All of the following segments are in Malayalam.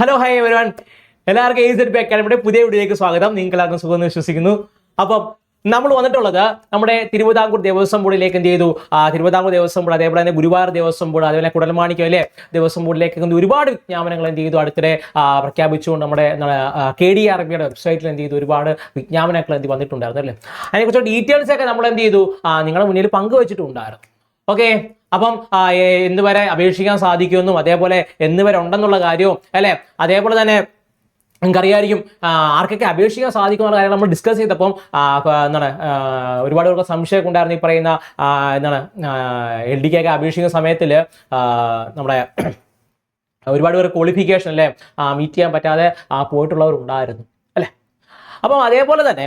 ഹലോ ഹൈ എവരിവൺ എല്ലാവർക്കും ഏസ് എഡ് ബി അക്കാഡമിയുടെ പുതിയ വീഡിയോയിലേക്ക് സ്വാഗതം. നിങ്ങൾക്ക് എല്ലാവർക്കും സുഖം വിശ്വസിക്കുന്നു. അപ്പം നമ്മൾ വന്നിട്ടുള്ളത് നമ്മുടെ തിരുവിതാംകൂർ ദേവസ്വം ബോർഡിലേക്ക് എന്ത് ചെയ്തു? തിരുവിതാംകൂർ ദേവസ്വം ബോർഡ് അതേപോലെ തന്നെ ഗുരുവായൂർ ദേവസ്വം ബോർഡ് അതേപോലെ കുടൽമാണിക്കം അല്ലേ? ദേവസ്വം ബോർഡിലേക്ക് ഒരുപാട് വിജ്ഞാപനങ്ങൾ എന്ത് ചെയ്തു? അടുത്തിടെ പ്രഖ്യാപിച്ചുകൊണ്ട് നമ്മുടെ കെ ഡി ആർ ബിയുടെ വെബ്സൈറ്റിൽ എന്ത് ചെയ്തു? ഒരുപാട് വിജ്ഞാപനങ്ങൾ എന്ത് വന്നിട്ടുണ്ടായിരുന്നു അല്ലേ? അതിനെക്കുറിച്ച് ഡീറ്റെയിൽസ് ഒക്കെ നമ്മൾ എന്ത് ചെയ്തു? നിങ്ങളുടെ മുന്നിൽ പങ്കുവച്ചിട്ടുണ്ടായിരുന്നു. ഓക്കെ അപ്പം എന്തുവരെ വരെ അപേക്ഷിക്കാൻ സാധിക്കുമെന്നും അതേപോലെ എന്ന് വരെ ഉണ്ടെന്നുള്ള കാര്യവും അല്ലെ? അതേപോലെ തന്നെ നിങ്ങൾക്കറിയായിരിക്കും ആർക്കൊക്കെ അപേക്ഷിക്കാൻ സാധിക്കുന്ന കാര്യങ്ങൾ നമ്മൾ ഡിസ്കസ് ചെയ്തപ്പം എന്താണ് ഒരുപാട് പേർക്ക് സംശയമൊക്കെ ഉണ്ടായിരുന്നു ഈ പറയുന്ന എന്താണ് എൽ ഡി ഒക്കെ അപേക്ഷിക്കുന്ന സമയത്തിൽ നമ്മുടെ ഒരുപാട് പേർ ക്വാളിഫിക്കേഷൻ അല്ലേ? മീറ്റ് ചെയ്യാൻ പറ്റാതെ പോയിട്ടുള്ളവരുണ്ടായിരുന്നു അല്ലേ? അപ്പം അതേപോലെ തന്നെ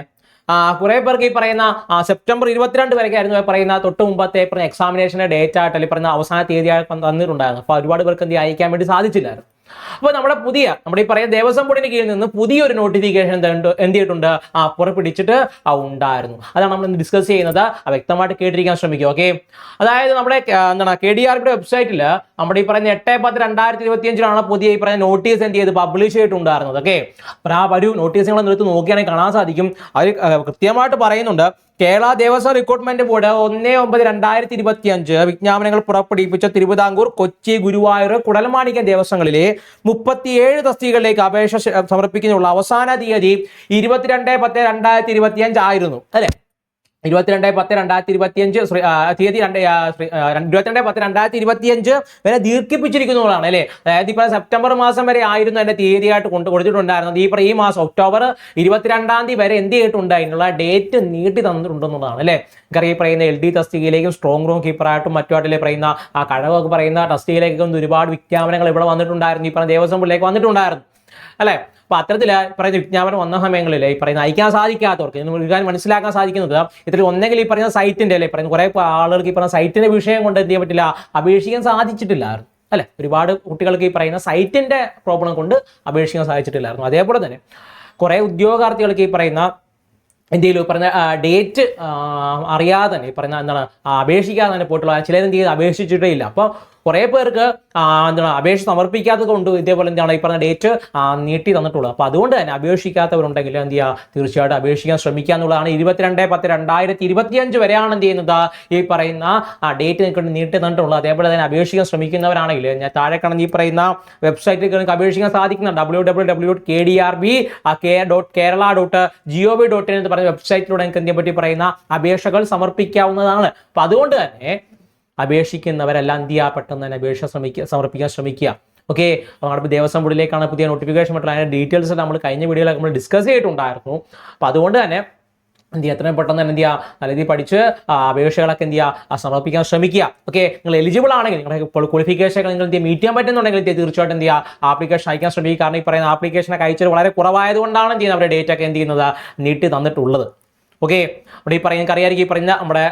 കുറെ പേർക്ക് ഈ പറയുന്ന സെപ്റ്റംബർ ഇരുപത്തിരണ്ട് വരെ ആയിരുന്നു പറയുന്ന തൊട്ട് മുമ്പത്തെ പറഞ്ഞ എക്സാമിനേഷന്റെ ഡേറ്റ് ആയിട്ട് അല്ലെങ്കിൽ പറയുന്ന അവസാന തീയതിയായി തന്നിട്ടുണ്ടായിരുന്നു. അപ്പോൾ ഒരുപാട് പേർക്ക് എന്ത് അയക്കാൻ വേണ്ടി സാധിച്ചില്ലായിരുന്നു. അപ്പോൾ നമ്മുടെ പുതിയ നമ്മുടെ ഈ പറയുന്ന ദേവസ്വം ബോർഡിന് കീഴിൽ നിന്ന് പുതിയൊരു നോട്ടിഫിക്കേഷൻ എന്ത് ചെയ്തിട്ടുണ്ട്? ആ പുറപ്പെടുവിച്ചിട്ട് ആ ഉണ്ടായിരുന്നു. അതാണ് നമ്മൾ ഡിസ്കസ് ചെയ്യുന്നത്. വ്യക്തമായിട്ട് കേട്ടിരിക്കാൻ ശ്രമിക്കുക ഓക്കെ അതായത് നമ്മുടെ എന്താണ് കെ ഡി ആർ വെബ്സൈറ്റിൽ നമ്മുടെ ഈ പറയുന്ന എട്ട് പത്ത് രണ്ടായിരത്തി ഇരുപത്തി അഞ്ചിലാണ് പുതിയ ഈ പറഞ്ഞ നോട്ടീസ് എന്ത് ചെയ്ത് പബ്ലിഷ് ചെയ്തിട്ടുണ്ടായിരുന്നത് ഓക്കെ അപ്പോൾ ആ ഒരു നോട്ടീസ് നിങ്ങൾ എടുത്ത് നോക്കിയാണെങ്കിൽ കാണാൻ സാധിക്കും. അവർ കൃത്യമായിട്ട് പറയുന്നുണ്ട് കേരള ദേവസ്വം റിക്രൂട്ട്മെന്റ് ബോർഡ് ഒന്ന് ഒമ്പത് രണ്ടായിരത്തി ഇരുപത്തി അഞ്ച് വിജ്ഞാപനങ്ങൾ പുറപ്പെടുവിപ്പിച്ച തിരുവിതാംകൂർ കൊച്ചി ഗുരുവായൂർ കുടൽമാണിക്യം ദേവസ്വങ്ങളിലെ മുപ്പത്തിയേഴ് തസ്തികകളിലേക്ക് അപേക്ഷ സമർപ്പിക്കുന്നതിനുള്ള അവസാന തീയതി ഇരുപത്തിരണ്ട് പത്ത് രണ്ടായിരത്തി ഇരുപത്തി അഞ്ച് ആയിരുന്നു അല്ലെ? ഇരുപത്തിരണ്ട് പത്ത് രണ്ടായിരത്തി ഇരുപത്തിയഞ്ച് തീയതി രണ്ട് ഇരുപത്തിരണ്ട് പത്ത് രണ്ടായിരത്തി ഇരുപത്തിയഞ്ച് വരെ ദീർഘിപ്പിച്ചിരിക്കുന്നതാണ് അല്ലേ? അതായത് ഇപ്പൊ സെപ്റ്റംബർ മാസം വരെ ആയിരുന്നു എന്റെ തീയതിയായിട്ട് കൊണ്ട് കൊടുത്തിട്ടുണ്ടായിരുന്നത്. ഈ ഈ മാസം ഒക്ടോബർ ഇരുപത്തിരണ്ടാം തീയതി വരെ എന്ത് ചെയ്തിട്ടുണ്ട്? ഡേറ്റ് നീട്ടി തന്നിട്ടുണ്ടെന്നുള്ളതാണ് അല്ലേ? കറി പറയുന്ന എൽ ഡി തസ്തികയിലേക്കും സ്ട്രോങ് റൂം കീപ്പറായിട്ടും മറ്റുമായിട്ടില്ലേ പറയുന്ന ആ കഴകൊക്കെ പറയുന്ന തസ്തികയിലേക്കും ഒരുപാട് വിജ്ഞാപനങ്ങൾ ഇവിടെ വന്നിട്ടുണ്ടായിരുന്നു. ഈ പറഞ്ഞ ദേവസ്വം പിള്ളേക്ക് വന്നിട്ടുണ്ടായിരുന്നു. അല്ലേ? അപ്പൊ അത്തരത്തിൽ പറയുന്ന വിജ്ഞാപനം വന്ന സമയങ്ങളിൽ ഈ പറയുന്ന അയക്കാൻ സാധിക്കാത്തവർക്ക് മുഴുവൻ മനസ്സിലാക്കാൻ സാധിക്കുന്നത് ഇത്തരം ഒന്നെങ്കിൽ ഈ പറയുന്ന സൈറ്റിന്റെ അല്ലെ പറയുന്ന കുറെ ആളുകൾക്ക് ഈ പറയുന്ന സൈറ്റിന്റെ വിഷയം കൊണ്ട് എന്ത് ചെയ്യാൻ പറ്റില്ല അപേക്ഷിക്കാൻ സാധിച്ചിട്ടില്ലായിരുന്നു. അല്ലെ? ഒരുപാട് കുട്ടികൾക്ക് ഈ പറയുന്ന സൈറ്റിന്റെ പ്രോബ്ലം കൊണ്ട് അപേക്ഷിക്കാൻ സാധിച്ചിട്ടില്ലായിരുന്നു. അതേപോലെ തന്നെ കുറെ ഉദ്യോഗാർത്ഥികൾക്ക് ഈ പറയുന്ന എന്തെങ്കിലും പറഞ്ഞ ഡേറ്റ് അറിയാതെ തന്നെ ഈ പറയുന്ന എന്താണ് അപേക്ഷിക്കാതെ തന്നെ പോയിട്ടുള്ള ചിലരെന്ത് ചെയ്ത്? അപേക്ഷിച്ചിട്ടേ ഇല്ല. അപ്പോൾ കുറേ പേർക്ക് എന്താണ് അപേക്ഷ സമർപ്പിക്കാത്തത് കൊണ്ട് ഇതേപോലെ എന്താണ് ഈ പറഞ്ഞ ഡേറ്റ് നീട്ടി തന്നിട്ടുള്ളത് അപ്പോൾ അതുകൊണ്ട് തന്നെ അപേക്ഷിക്കാത്തവരുണ്ടെങ്കിൽ എന്ത് ചെയ്യുക? തീർച്ചയായിട്ടും അപേക്ഷിക്കാൻ ശ്രമിക്കുക എന്നുള്ളതാണ് ഇരുപത്തിരണ്ട് പത്ത് രണ്ടായിരത്തി ഇരുപത്തിയഞ്ച് വരെയാണ് എന്ത് ചെയ്യുന്നത്? ഈ പറയുന്ന ഡേറ്റ് നീട്ടി തന്നിട്ടുള്ളത്. അതേപോലെ തന്നെ അപേക്ഷിക്കാൻ ശ്രമിക്കുന്നവരാണെങ്കിൽ ഞാൻ താഴെ കാണുന്ന ഈ പറയുന്ന വെബ്സൈറ്റിൽ നിങ്ങൾക്ക് അപേക്ഷിക്കാൻ സാധിക്കുന്നുണ്ട്. W W W dot K D R B K dot Kerala dot G O V dot in എന്ന് പറയുന്ന വെബ്സൈറ്റിലൂടെ നിങ്ങൾക്ക് എന്തിനെ പറ്റി പറയുന്ന അപേക്ഷകൾ സമർപ്പിക്കാവുന്നതാണ്. അപ്പം അതുകൊണ്ട് തന്നെ അപേക്ഷിക്കുന്നവരെല്ലാം എന്ത് ചെയ്യുക? പെട്ടെന്ന് തന്നെ അപേക്ഷ ശ്രമിക്കുക സമർപ്പിക്കാൻ ശ്രമിക്കുക. ഓക്കെ നമ്മുടെ ദേവസ്വം ബോർഡിലേക്കാണ് പുതിയ നോട്ടിഫിക്കേഷൻ പറ്റുള്ള അതിന്റെ ഡീറ്റെയിൽസ് നമ്മൾ കഴിഞ്ഞ വീഡിയോയിൽ നമ്മൾ ഡിസ്കസ് ചെയ്തിട്ടുണ്ടായിരുന്നു. അപ്പോൾ അതുകൊണ്ട് തന്നെ എന്ത് ചെയ്യുക? എത്രയും പെട്ടെന്ന് തന്നെ എന്ത് ചെയ്യുക? നല്ല രീതിയിൽ പഠിച്ച് അപേക്ഷകളൊക്കെ എന്ത് ചെയ്യുക? സമർപ്പിക്കാൻ ശ്രമിക്കുക. ഓക്കെ നിങ്ങൾ എലിജിബിൾ ആണെങ്കിൽ നിങ്ങളുടെ ക്വാളിഫിക്കേഷൻ നിങ്ങൾ എന്ത് ചെയ്യുക മീറ്റ് ചെയ്യാൻ പറ്റുന്നുണ്ടെങ്കിൽ എന്ത് തീർച്ചയായിട്ടും എന്ത് ചെയ്യുക? ആപ്ലിക്കേഷൻ അയക്കാൻ ശ്രമിക്കുക. കാരണം ഈ പറയുന്ന ആപ്ലിക്കേഷനൊക്കെ അയച്ചത് വളരെ കുറവായതുകൊണ്ടാണ് എന്ത് ചെയ്യുന്നത്? അവരുടെ ഡേറ്റ് ഒക്കെ എന്ത് ചെയ്യുന്നത്? നീട്ടി തന്നിട്ടുള്ളത്. ഓക്കെ നമ്മുടെ ഈ പറയുന്ന അറിയാമായിരിക്കും ഈ പറഞ്ഞ നമ്മുടെ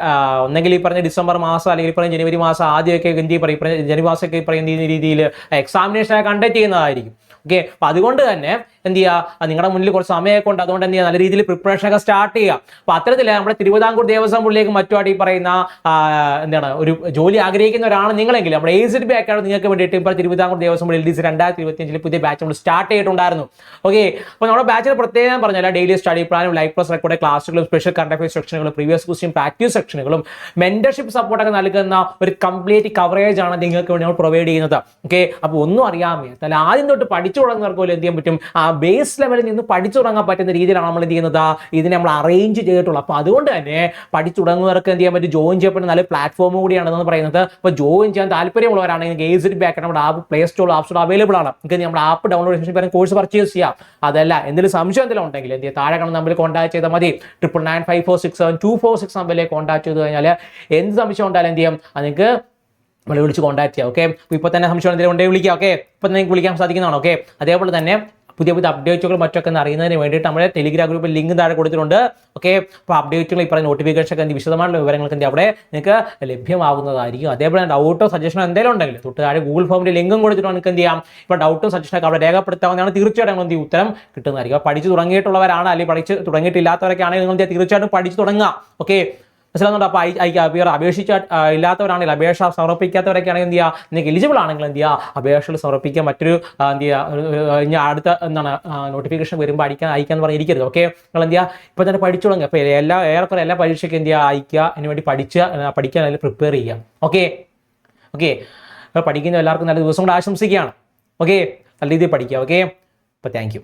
ഒന്നെങ്കിൽ ഈ പറഞ്ഞ ഡിസംബർ മാസം അല്ലെങ്കിൽ ഈ പറഞ്ഞ ജനുവരി മാസം ആദ്യമൊക്കെ എന്ത് പറയും ജനുവരി മാസമൊക്കെ പറയുന്ന രീതിയിൽ എക്സാമിനേഷൻ കണ്ടക്ട് ചെയ്യുന്നതായിരിക്കും. ഓക്കെ അപ്പൊ അതുകൊണ്ട് തന്നെ എന്ത് ചെയ്യുക നിങ്ങളുടെ മുന്നിൽ കുറച്ച് സമയമൊക്കെ ഉണ്ട്. അതുകൊണ്ട് എന്ത് ചെയ്യുക നല്ല രീതിയിൽ പ്രിപ്പറേഷൻ ഒക്കെ സ്റ്റാർട്ട് ചെയ്യുക. അപ്പൊ അത്തരത്തിൽ നമ്മുടെ തിരുവിതാംകൂർ ദേവസ്വം ബോർഡിലേക്ക് മറ്റുമായിട്ട് ഈ പറയുന്ന എന്താണ് ഒരു ജോലി ആഗ്രഹിക്കുന്ന ഒരാണ് നിങ്ങളെങ്കിൽ നമ്മുടെ എ സിഡ് ബാക്കാണ് നിങ്ങൾക്ക് വേണ്ടിയിട്ട് ഇപ്പോൾ Thiruvithamkoor Devaswom board L D രണ്ടായിരത്തി ഇരുപത്തി അഞ്ചിൽ പുതിയ ബാച്ച് നമ്മൾ സ്റ്റാർട്ട് ചെയ്തിട്ടുണ്ടായിരുന്നു. ഓക്കെ അപ്പോൾ നമ്മുടെ ബാച്ചിൽ പ്രത്യേകം പറഞ്ഞാൽ ഡെയിലി സ്റ്റഡി പ്ലാനും ലൈഫ് പ്ലസ് റെക്കോർഡ് ക്ലാസ്സുകളും സ്പെഷ്യൽ കറണ്ട് അഫയേഴ്സ് സെക്ഷനുകളും പ്രീവിയസ് ക്വസ്റ്റ്യൻ പ്രാക്ടീസ് സെക്ഷനുകളും മെന്റർഷിപ്പ് സപ്പോർട്ടൊക്കെ നൽകുന്ന ഒരു കംപ്ലീറ്റ് കവറേജ് ആണ് നിങ്ങൾക്ക് വേണ്ടി നമ്മൾ പ്രൊവൈഡ് ചെയ്യുന്നത്. ഓക്കെ അപ്പോൾ ഒന്നും അറിയാൻ വയ്യാത്തല്ല ആദ്യം തൊട്ട് പഠിച്ചു തുടങ്ങുന്നവർക്ക് പോലും എന്ത് ചെയ്യാൻ പറ്റും? ആ ബേസ് ലെവലിൽ നിന്ന് പഠിച്ചു തുടങ്ങാൻ പറ്റുന്ന രീതിയിലാണ് നമ്മൾ എന്ത് ചെയ്യുന്നത്? ഇതിനെ നമ്മൾ അറേഞ്ച് ചെയ്തിട്ടുള്ളത്. അപ്പോൾ അതുകൊണ്ട് തന്നെ പഠിച്ചു തുടങ്ങുന്നവർക്ക് എന്ത് ചെയ്യാൻ പറ്റും? ജോയിൻ ചെയ്യപ്പെടുന്ന നല്ല പ്ലാറ്റ്ഫോം കൂടിയാണെന്ന് പറയുന്നത്. അപ്പോൾ ജോയിൻ ചെയ്യാൻ താല്പര്യമുള്ളവരാണെങ്കിൽ ഏസിഡ് ബാക്ക് നമ്മുടെ app play store app store available ആണ്. നിങ്ങൾക്ക് നമ്മുടെ ആപ്പ് ഡൗൺലോഡ് ചെയ്യാൻ കോഴ്സ് പർച്ചേസ് ചെയ്യാം. അതല്ല എന്തെങ്കിലും സംശയം എന്തെങ്കിലും ഉണ്ടെങ്കിൽ എന്ത് ചെയ്യുക താഴെ കാണുന്ന നമ്മൾ കോൺടാക്ട് ചെയ്താൽ മതി. Triple nine five four six seven two four six നമ്പറിലേക്ക് കോൺടാക്ട് ചെയ്ത് കഴിഞ്ഞാൽ എന്ത് സംശയം ഉണ്ടായാലും എന്ത് ചെയ്യാം? നിങ്ങൾക്ക് നമ്മളെ വിളിച്ച് കോൺടാക്ട് ചെയ്യാം ഓക്കെ ഇപ്പോൾ തന്നെ സംശയം എന്തെങ്കിലും ഉണ്ടെങ്കിൽ വിളിക്കാം ഓക്കെ ഇപ്പോൾ നിങ്ങൾക്ക് വിളിക്കാൻ സാധിക്കുന്നതാണ് ഓക്കെ അതേപോലെ തന്നെ പുതിയ പുതിയ അപ്ഡേറ്റുകൾ മറ്റൊക്കെ അറിയുന്നതിന് വേണ്ടിയിട്ട് നമ്മുടെ ടെലിഗ്രാം ഗ്രൂപ്പിൽ ലിങ്ക് താഴെ കൊടുത്തിട്ടുണ്ട്. ഓക്കെ അപ്പോൾ അപ്ഡേറ്റുകൾ ഇപ്പോൾ നോട്ടിഫിക്കേഷൻ ഒക്കെ വിശദമായിട്ടുള്ള വിവരങ്ങൾക്ക് അവിടെ നിങ്ങൾക്ക് ലഭ്യമാകുന്നതായിരിക്കും അതേപോലെ ഡൗട്ടോ സജഷനോ എന്തെങ്കിലും ഉണ്ടെങ്കിൽ തൊട്ട് താഴെ ഗൂഗിൾ ഫോമിന്റെ ലിങ്കും കൊടുത്തിട്ട് നിങ്ങൾക്ക് എന്ത് ചെയ്യാം? ഇപ്പോൾ ഡൗട്ടും സജഷനൊക്കെ അവിടെ രേഖപ്പെടുത്താവുന്നതാണ്. തീർച്ചയായിട്ടും എന്ത് ഉത്തരം കിട്ടുന്നതായിരിക്കും. പഠിച്ചു തുടങ്ങിയിട്ടുള്ളവരാണ് അല്ലെങ്കിൽ പഠിച്ച് തുടങ്ങിയിട്ടില്ലാത്തവരൊക്കെ ആണെങ്കിൽ നിങ്ങൾ? തീർച്ചയായിട്ടും പഠിച്ച് തുടങ്ങുക. ഓക്കെ മനസ്സിലാകുന്നുണ്ട് അപ്പോൾ ഐ അപ്പിയർ അപേക്ഷിച്ച ഇല്ലാത്തവരാണെങ്കിൽ അപേക്ഷ സമർപ്പിക്കാത്തവരൊക്കെ ആണെങ്കിൽ എന്ത് ചെയ്യുക? നിങ്ങൾക്ക് എലിജിബിൾ ആണെങ്കിൽ എന്ത് ചെയ്യുക? അപേക്ഷകൾ സമർപ്പിക്കാൻ മറ്റൊരു എന്ത് ചെയ്യുക? ഇനി അടുത്ത എന്താണ് നോട്ടിഫിക്കേഷൻ വരുമ്പോൾ അടിക്കാൻ അയക്കാന്ന് പറഞ്ഞിരിക്കരുത്. ഓക്കെ നിങ്ങൾ എന്ത് ചെയ്യുക? ഇപ്പം തന്നെ പഠിച്ചു തുടങ്ങുക അപ്പോൾ എല്ലാ ഏറെക്കുറെ എല്ലാ പരീക്ഷയ്ക്ക് എന്ത് ചെയ്യുക? അയക്കുക. അതിന് വേണ്ടി പഠിച്ച് പഠിക്കാൻ അതിൽ പ്രിപ്പയർ ചെയ്യുക. ഓക്കെ ഓക്കെ പഠിക്കുന്ന എല്ലാവർക്കും നല്ല ദിവസം കൂടെ ആശംസിക്കുകയാണ്. ഓക്കെ നല്ല രീതിയിൽ പഠിക്കുക. ഓക്കെ അപ്പോൾ താങ്ക്